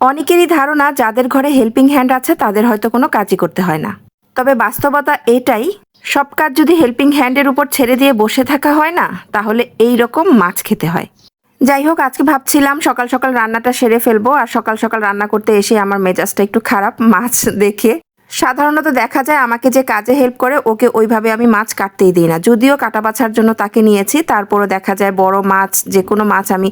অনেকেরই ধারণা যাদের ঘরে হেল্পিং হ্যান্ড আছে তাদের হয়তো কোনো কাজই করতে হয় না। তবে বাস্তবতা এটাই, সব কাজ যদি হেল্পিং হ্যান্ডের উপর ছেড়ে দিয়ে বসে থাকা হয় না, তাহলে এই রকম মাছ খেতে হয়। যাই হোক, আজকে ভাবছিলাম সকাল সকাল রান্নাটা সেরে ফেলব আর সকাল সকাল রান্না করতে এসে আমার মেজাজটা একটু খারাপ, মাছ দেখে সাধারণত দেখা যায় আমাকে যে কাজে হেল্প করে, ওকে ওইভাবে আমি মাছ কাটতেই দিই না। যদিও কাটা বাছার জন্য তাকে নিয়েছি, তারপরও দেখা যায় বড় মাছ যে কোনো মাছ আমি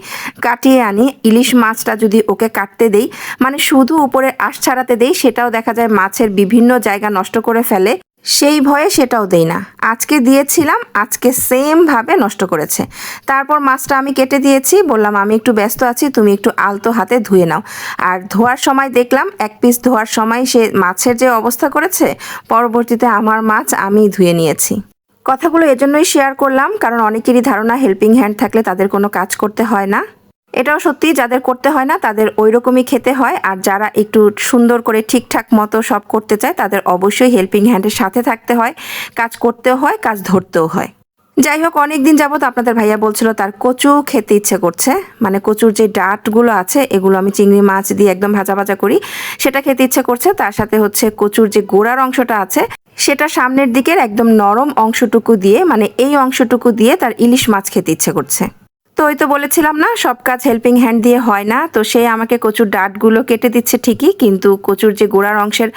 কাটিয়ে আনি। ইলিশ মাছটা যদি ওকে কাটতে দেই মানে শুধু উপরে আশ ছাড়াতে দেই, সেটাও দেখা যায় মাছের বিভিন্ন জায়গা নষ্ট করে ফেলে। সেই ভয়ে সেটাও দেই না। আজকে দিয়েছিলাম, আজকে সেম ভাবে নষ্ট করেছে। তারপর মাছটা আমি কেটে দিয়েছি, বললাম আমি একটু ব্যস্ত আছি, তুমি একটু আলতো হাতে ধুয়ে নাও। আর ধোয়ার সময় দেখলাম, এক পিস ধোয়ার সময় সে মাছের যে অবস্থা করেছে, পরবর্তীতে আমার মাছ আমি ধুয়ে নিয়েছি। কথাগুলো এজন্যই শেয়ার করলাম, কারণ অনেকেরই ধারণা হেল্পিং হ্যান্ড থাকলে তাদের কোনো কাজ করতে হয় না। এটাও সত্যি যাদের করতে হয় না, তাদের ওই রকমই খেতে হয়। আর যারা একটু সুন্দর করে ঠিকঠাক মতো সব করতে চায়, তাদের অবশ্যই হেল্পিং হ্যান্ডের সাথে থাকতে হয়। কাজ করতেও হয়, কাজ ধরতেও হয়। যাই হোক অনেক দিন যাবত আপনাদের ভাইয়া বলছিল তার কচু খেতে ইচ্ছে করছে। মানে কচুর যে ডাটগুলো আছে, এগুলো আমি চিংড়ি মাছ দিয়ে একদম ভাজা ভাজা করি। সেটা খেতে ইচ্ছে করছে। তার সাথে হচ্ছে কচুর যে গোড়ার অংশটা আছে, সেটা সামনের দিকের একদম নরম অংশটুকু দিয়ে মানে এই অংশটুকু দিয়ে তার ইলিশ মাছ খেতে ইচ্ছে করছে। তো ওই তো বলেছিলাম না, সব কাজ হেল্পিং হ্যান্ড দিয়ে হয় না। তো সে আমাকে কচুর ডাঁটগুলো কেটে দিচ্ছে ঠিকই, কিন্তু কচুর যে গোড়ার অংশের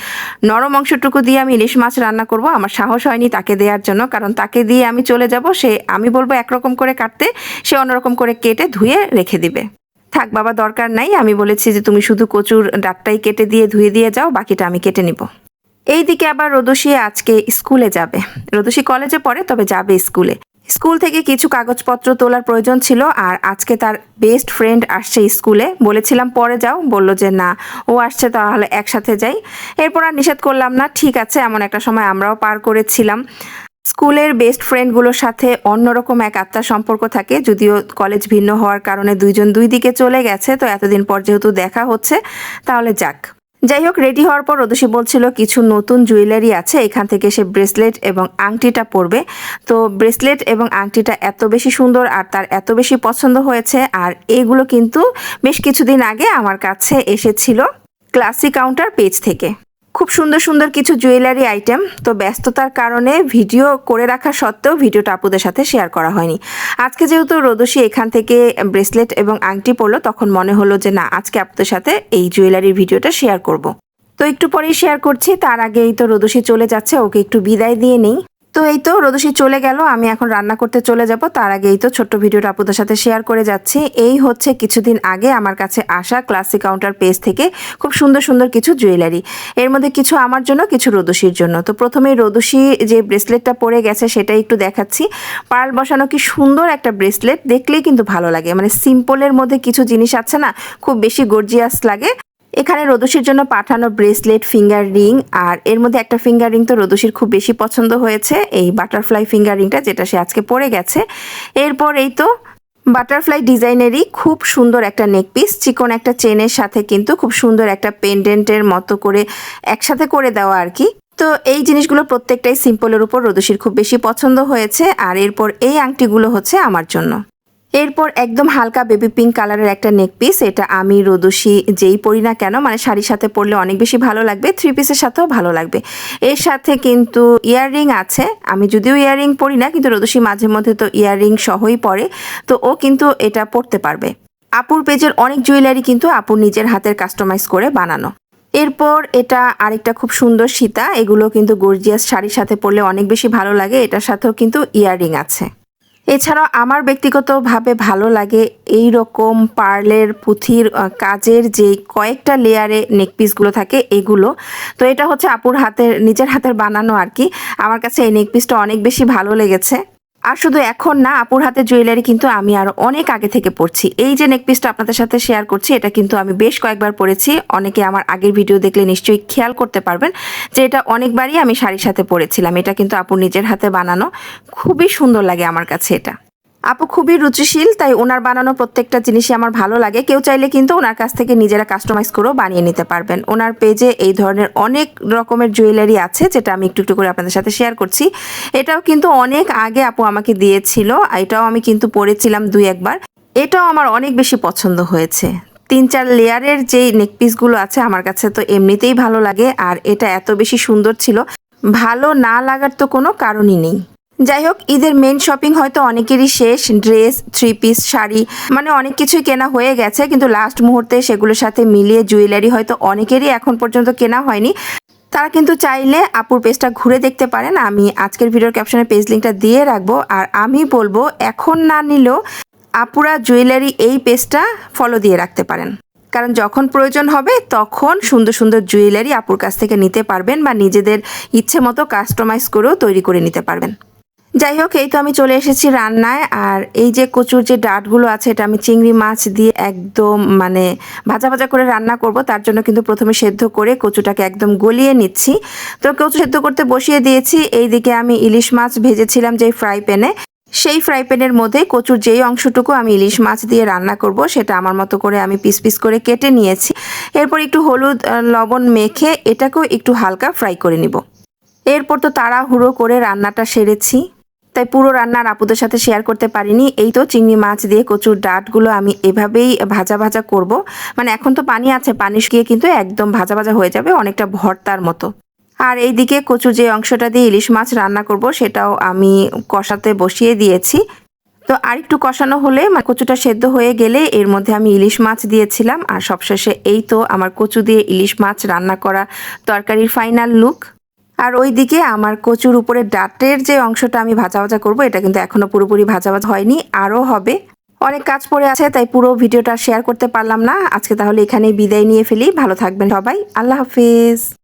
নরম অংশটুকু দিয়ে আমি ইলিশ মাছ রান্না করব, আমার সাহস হয়নি তাকে দেওয়ার জন্য। কারণ তাকে দিয়ে আমি চলে যাব, সে আমি বলব একরকম করে কাটতে, সে অন্যরকম করে কেটে ধুয়ে রেখে দিবে। থাক বাবা, দরকার নাই, আমি বলেছি যে তুমি শুধু কচুর ডাঁটটাই কেটে দিয়ে ধুয়ে দিয়ে যাও, বাকিটা আমি কেটে নিব। এইদিকে আবার রোদসী আজকে স্কুলে যাবে। রোদসী কলেজে পড়ে, তবে যাবে স্কুলে। স্কুল থেকে কিছু কাগজপত্র তোলার প্রয়োজন ছিল আর আজকে তার বেস্ট ফ্রেন্ড আসছে স্কুলে। বলেছিলাম, পরে যাও। বলল যে, না। ও আসছে, তাহলে একসাথে যাই। এরপর আর নিষেধ করলাম না। ঠিক আছে, এমন একটা সময় আমরাও পার করেছিলাম। স্কুলের বেস্ট ফ্রেন্ডগুলোর সাথে অন্যরকম এক আত্মার সম্পর্ক থাকে, যদিও কলেজ ভিন্ন হওয়ার কারণে দুইজন দুই দিকে চলে গেছে। তো এতদিন পর যেহেতু দেখা হচ্ছে, তাহলে যাক। যাই হোক রেডি হওয়ার পর রদুষি বলছিল, কিছু নতুন জুয়েলারি আছে, এখান থেকে সে ব্রেসলেট এবং আংটিটা পরবে। তো ব্রেসলেট এবং আংটিটা এত বেশি সুন্দর আর তার এত বেশি পছন্দ হয়েছে, আর এগুলো কিন্তু বেশ কিছুদিন আগে আমার কাছে এসেছিল ক্লাসিক কাউন্টার পেজ থেকে। খুব সুন্দর সুন্দর কিছু জুয়েলারি আইটেম তো ব্যস্ততার কারণে ভিডিও করে রাখা সত্ত্বেও ভিডিওটা আপুদের সাথে শেয়ার করা হয়নি আজকে যেহেতু রোদসী এখান থেকে ব্রেসলেট এবং আংটি পরলো, তখন মনে হলো যে না, আজকে আপুদের সাথে এই জুয়েলারির ভিডিওটা শেয়ার করব। তো একটু পরেই শেয়ার করছি, তার আগেই তো রোদসী চলে যাচ্ছে, ওকে একটু বিদায় দিয়ে নেই তো এই তো রোদসী চলে গেল, আমি এখন রান্না করতে চলে যাব। তার আগে এই তো ছোট্ট ভিডিওটা আপনাদের সাথে শেয়ার করে যাচ্ছি। এই হচ্ছে কিছুদিন আগে আমার কাছে আসা ক্লাসিক কাউন্টার পেজ থেকে খুব সুন্দর সুন্দর কিছু জুয়েলারি এর মধ্যে কিছু আমার জন্য, কিছু রোদসীর জন্য। তো প্রথমেই রোদসী যে ব্রেসলেটটা পরে গেছে সেটাই একটু দেখাচ্ছি। পার্ল বসানো কি সুন্দর একটা ব্রেসলেট দেখলেই কিন্তু ভালো লাগে। মানে সিম্পলের মধ্যে কিছু জিনিস আছে না, খুব বেশি গর্জিয়াস লাগে। এখানে রোদসির জন্য পাঠানো ব্রেসলেট, ফিঙ্গার রিং, আর এর মধ্যে একটা ফিঙ্গার রিং তো রোদসির খুব বেশি পছন্দ হয়েছে, এই বাটারফ্লাই ফিঙ্গার রিংটা যেটা সে আজকে পরে গেছে। এরপর এই তো বাটারফ্লাই ডিজাইনেরই খুব সুন্দর একটা নেকপিস চিকন একটা চেনের সাথে কিন্তু খুব সুন্দর একটা পেন্ডেন্টের মতো করে একসাথে করে দেওয়া আর কি। তো এই জিনিসগুলো প্রত্যেকটাই সিম্পলের উপর রোদসির খুব বেশি পছন্দ হয়েছে, আর এরপর এই আংটিগুলো হচ্ছে আমার জন্য। এরপর একদম হালকা বেবি পিঙ্ক কালারের একটা নেক পিস এটা আমি রোদসি যেই পরি না কেন মানে শাড়ির সাথে পরলে অনেক বেশি ভালো লাগবে থ্রি পিসের সাথেও ভালো লাগবে। এর সাথে কিন্তু ইয়াররিং আছে, আমি যদিও ইয়াররিং পরি না, কিন্তু রোদসি মাঝে মধ্যে তো ইয়াররিং সহই পরে, তো ও কিন্তু এটা পরতে পারবে। আপুর পেজের অনেক জুয়েলারি কিন্তু আপুর নিজের হাতের কাস্টমাইজ করে বানানো। এরপর এটা আরেকটা খুব সুন্দর সীতা, এগুলো কিন্তু গর্জিয়াস শাড়ির সাথে পরলে অনেক বেশি ভালো লাগে, এটার সাথেও কিন্তু ইয়াররিং আছে। এছাড়াও আমার ব্যক্তিগতভাবে ভালো লাগে এই রকম পার্লের, পুঁথির কাজের যে কয়েকটা লেয়ারে নেকপিসগুলো থাকে এগুলো। তো এটা হচ্ছে আপুর হাতের, নিজের হাতের বানানো আর কি। আমার কাছে এই নেকপিসটা অনেক বেশি ভালো লেগেছে। আর শুধু এখন না, আপুর হাতে জুয়েলারি কিন্তু আমি আরও অনেক আগে থেকে পড়ছি এই যে নেকপিসটা আপনাদের সাথে শেয়ার করছি, এটা কিন্তু আমি বেশ কয়েকবার পড়েছি অনেকে আমার আগের ভিডিও দেখলে নিশ্চয়ই খেয়াল করতে পারবেন যে এটা অনেকবারই আমি শাড়ির সাথে পরেছিলাম। এটা কিন্তু আপুর নিজের হাতে বানানো খুবই সুন্দর লাগে আমার কাছে এটা। আপু খুবই রুচিশীল, তাই ওনার বানানো প্রত্যেকটা জিনিসই আমার ভালো লাগে। কেউ চাইলে কিন্তু ওনার কাছ থেকে নিজেরা কাস্টমাইজ করেও বানিয়ে নিতে পারবেন। ওনার পেজে এই ধরনের অনেক রকমের জুয়েলারি আছে, যেটা আমি একটু একটু করে আপনাদের সাথে শেয়ার করছি। এটাও কিন্তু অনেক আগে আপু আমাকে দিয়েছিল, এটাও আমি কিন্তু পরেছিলাম দুই, একবার। এটাও আমার অনেক বেশি পছন্দ হয়েছে। তিন, চার লেয়ারের যেই নেকপিসগুলো আছে, আমার কাছে তো এমনিতেই ভালো লাগে, আর এটা এত বেশি সুন্দর ছিল। ভালো না লাগার তো কোনো কারণই নেই। যাই হোক ঈদের মেন শপিং হয়তো অনেকেরই শেষ। ড্রেস থ্রি পিস শাড়ি মানে অনেক কিছুই কেনা হয়ে গেছে, কিন্তু লাস্ট মুহূর্তে সেগুলোর সাথে মিলিয়ে জুয়েলারি হয়তো অনেকেরই এখন পর্যন্ত কেনা হয়নি। তারা কিন্তু চাইলে আপুর পেজটা ঘুরে দেখতে পারেন। আমি আজকের ভিডিওর ক্যাপশনে পেজ লিঙ্কটা দিয়ে রাখব। আর আমি বলব, এখন না নিলেও আপুরা জুয়েলারি এই পেজটা ফলো দিয়ে রাখতে পারেন। কারণ যখন প্রয়োজন হবে, তখন সুন্দর সুন্দর জুয়েলারি আপুর কাছ থেকে নিতে পারবেন বা নিজেদের ইচ্ছে মতো কাস্টমাইজ করেও তৈরি করে নিতে পারবেন। যাই হোক, এই তো আমি চলে এসেছি রান্নায়, আর এই যে কচুর যে ডাটগুলো আছে, এটা আমি চিংড়ি মাছ দিয়ে একদম মানে ভাজা ভাজা করে রান্না করব। তার জন্য কিন্তু প্রথমে সেদ্ধ করে কচুটাকে একদম গলিয়ে নিচ্ছি। তো কচু সেদ্ধ করতে বসিয়ে দিয়েছি। এইদিকে আমি ইলিশ মাছ ভেজেছিলাম যে ফ্রাই প্যানে। সেই ফ্রাই প্যানের মধ্যে কচুর যেই অংশটুকু আমি ইলিশ মাছ দিয়ে রান্না করব, সেটা আমার মতো করে আমি পিস পিস করে কেটে নিয়েছি। এরপর একটু হলুদ লবণ মেখে এটাকেও একটু হালকা ফ্রাই করে নিব। এরপর তো তাড়াহুড়ো করে রান্নাটা সেরেছি। তাই পুরো রান্নার আপুদের সাথে শেয়ার করতে পারিনি। এই তো চিংড়ি মাছ দিয়ে কচুর ডাঁটগুলো আমি এভাবেই ভাজা ভাজা করব। মানে এখন তো পানি আছে, পানি শুকিয়ে কিন্তু একদম ভাজা ভাজা হয়ে যাবে অনেকটা ভর্তার মতো। আর এইদিকে কচু যে অংশটা দিয়ে ইলিশ মাছ রান্না করব, সেটাও আমি কষাতে বসিয়ে দিয়েছি। তো আরেকটু কষানো হলে মানে কচুটা সেদ্ধ হয়ে গেলে এর মধ্যে আমি ইলিশ মাছ দিয়েছিলাম। আর সবশেষে এই তো আমার কচু দিয়ে ইলিশ মাছ রান্না করা তরকারির ফাইনাল লুক আর ওই দিকে আমার কচুর উপরে ডাটের যে অংশটা আমি ভাজা ভাজা করব, এটা কিন্তু এখনও পুরোপুরি ভাজা ভাজা হয়নি, আরও হবে। অনেক কাজ পড়ে আছে, তাই পুরো ভিডিওটা শেয়ার করতে পারলাম না। আজকে তাহলে এখানেই বিদায় নিয়ে ফেলি। ভালো থাকবেন সবাই। আল্লাহ হাফিজ।